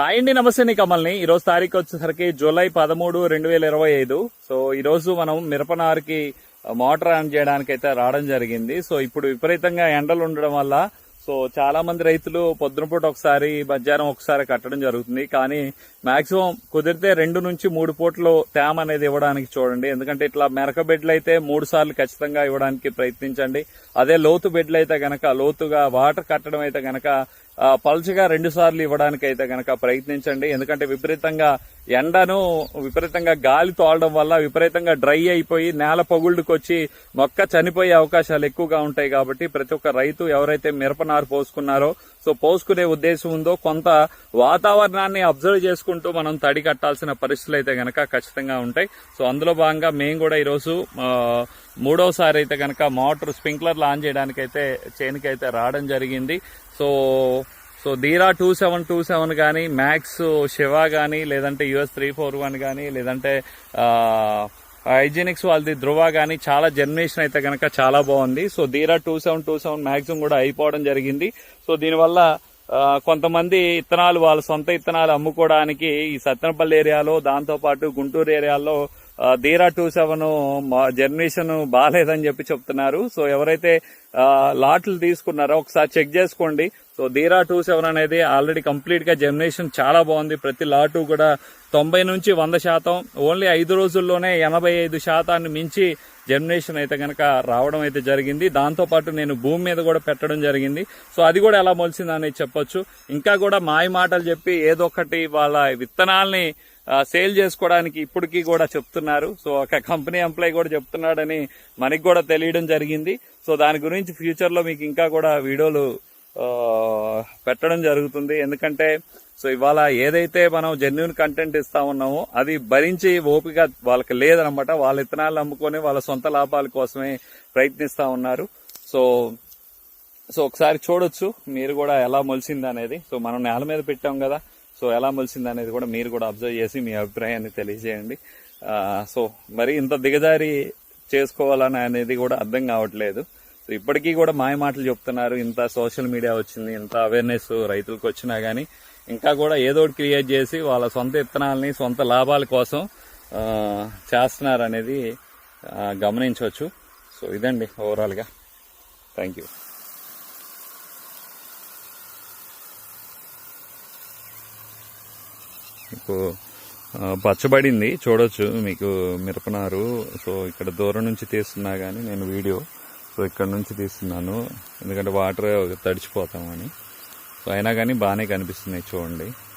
Hi అండి నమస్తే నీ కమల్ని. ఈరోజు తారీఖు వచ్చేసరికి జూలై పదమూడు రెండు వేల ఇరవై ఐదు. సో ఈరోజు మనం మిరపనారుకి మోటార్ ఆన్ చేయడానికి అయితే రావడం జరిగింది. సో ఇప్పుడు విపరీతంగా ఎండలు ఉండడం వల్ల సో చాలా మంది రైతులు పొద్దునపూట ఒకసారి మధ్యాహ్నం ఒకసారి కట్టడం జరుగుతుంది. కానీ మాక్సిమం కుదిరితే రెండు నుంచి మూడు పూటలు తేమ అనేది ఇవ్వడానికి చూడండి. ఎందుకంటే ఇట్లా మెరక బెడ్లు అయితే మూడు సార్లు ఖచ్చితంగా ఇవ్వడానికి ప్రయత్నించండి. అదే లోతు బెడ్లు అయితే గనక లోతుగా వాటర్ కట్టడం అయితే గనక పలుచగా రెండు సార్లు ఇవ్వడానికి అయితే గనక ప్రయత్నించండి. ఎందుకంటే విపరీతంగా ఎండను విపరీతంగా గాలి తోలడం వల్ల విపరీతంగా డ్రై అయిపోయి నేల పగుళ్ళుకొచ్చి మొక్క చనిపోయే అవకాశాలు ఎక్కువగా ఉంటాయి కాబట్టి ప్రతి ఒక్క రైతు ఎవరైతే మిరప నారు పోసుకున్నారో సో పోసుకునే ఉద్దేశం ఉందో కొంత వాతావరణాన్ని అబ్జర్వ్ చేసుకుంటూ మనం తడి కట్టాల్సిన పరిస్థితులు అయితే గనక ఖచ్చితంగా ఉంటాయి. సో అందులో భాగంగా మేము కూడా ఈరోజు మూడోసారి అయితే గనక మోటార్ స్ప్రింక్లర్లు ఆన్ చేయడానికి అయితే అయితే రావడం జరిగింది. So so Dheera two seven two seven కానీ మ్యాక్స్ శివ కానీ లేదంటే యుఎస్ త్రీ ఫోర్ వన్ కానీ లేదంటే హైజీనిక్స్ వాళ్ళది ధృవ కానీ చాలా జనరేషన్ అయితే కనుక చాలా బాగుంది. So Dheera two seven two seven maximum కూడా అయిపోవడం జరిగింది. సో దీనివల్ల కొంతమంది ఇత్తనాలు వాళ్ళ సొంత ఇత్తనాలు అమ్ముకోవడానికి ఈ సత్తెనపల్లి ఏరియాలో దాంతోపాటు గుంటూరు ఏరియాలో దీరా ధీరా టూ సెవెన్ జర్నరేషన్ బాగాలేదని చెప్పి చెప్తున్నారు. సో ఎవరైతే లాట్లు తీసుకున్నారో ఒకసారి చెక్ చేసుకోండి. సో ధీరా టూ సెవెన్ అనేది ఆల్రెడీ కంప్లీట్గా జనరేషన్ చాలా బాగుంది. ప్రతి లాటు కూడా తొంభై నుంచి వంద శాతం. ఓన్లీ ఐదు రోజుల్లోనే ఎనభై ఐదు శాతాన్ని మించి జనరేషన్ అయితే కనుక రావడం అయితే జరిగింది. దాంతో పాటు నేను భూమి మీద కూడా పెట్టడం జరిగింది. సో అది కూడా ఎలా మొలిసిందని చెప్పొచ్చు. ఇంకా కూడా మాయ మాటలు చెప్పి ఏదో ఒకటి వాళ్ళ విత్తనాల్ని సేల్ చేసుకోవడానికి ఇప్పటికీ కూడా చెప్తున్నారు. సో ఒక కంపెనీ ఎంప్లాయ్ కూడా చెప్తున్నాడని మనకి కూడా తెలియడం జరిగింది. సో దాని గురించి ఫ్యూచర్లో మీకు ఇంకా కూడా వీడియోలు పెట్టడం జరుగుతుంది. ఎందుకంటే సో ఇవాళ ఏదైతే మనం జెన్యున్ కంటెంట్ ఇస్తా ఉన్నామో అది భరించి ఓపిక వాళ్ళకి లేదనమాట. వాళ్ళ ఇత్తనాలు అమ్ముకొని వాళ్ళ సొంత లాభాల కోసమే ప్రయత్నిస్తూ ఉన్నారు. సో సో ఒకసారి చూడొచ్చు మీరు కూడా ఎలా మొలిసింది అనేది సో మనం నేల మీద పెట్టాం కదా సో ఎలా మొలిసింది అనేది కూడా మీరు కూడా అబ్జర్వ్ చేసి మీ అభిప్రాయాన్ని తెలియజేయండి. సో మరి ఇంత దిగజారి చేసుకోవాలని అనేది కూడా అర్థం కావట్లేదు. సో ఇప్పటికీ కూడా మాయ మాటలు చెప్తున్నారు. ఇంత సోషల్ మీడియా వచ్చింది ఇంత అవేర్నెస్ రైతులకు వచ్చినా కానీ ఇంకా కూడా ఏదో ఒకటి క్రియేట్ చేసి వాళ్ళ సొంత ఇత్తనాలని సొంత లాభాల కోసం చేస్తున్నారు అనేది గమనించవచ్చు. సో ఇదండి ఓవరాల్గా థ్యాంక్ యూ మీకు పచ్చబడింది. చూడొచ్చు మీకు మిరపనారు సో ఇక్కడ దూరం నుంచి తీస్తున్నా కానీ నేను వీడియో. సో ఇక్కడ నుంచి తీస్తున్నాను. ఎందుకంటే వాటర్ తడిచిపోతామని. సో అయినా కానీ బాగానే కనిపిస్తున్నాయి చూడండి.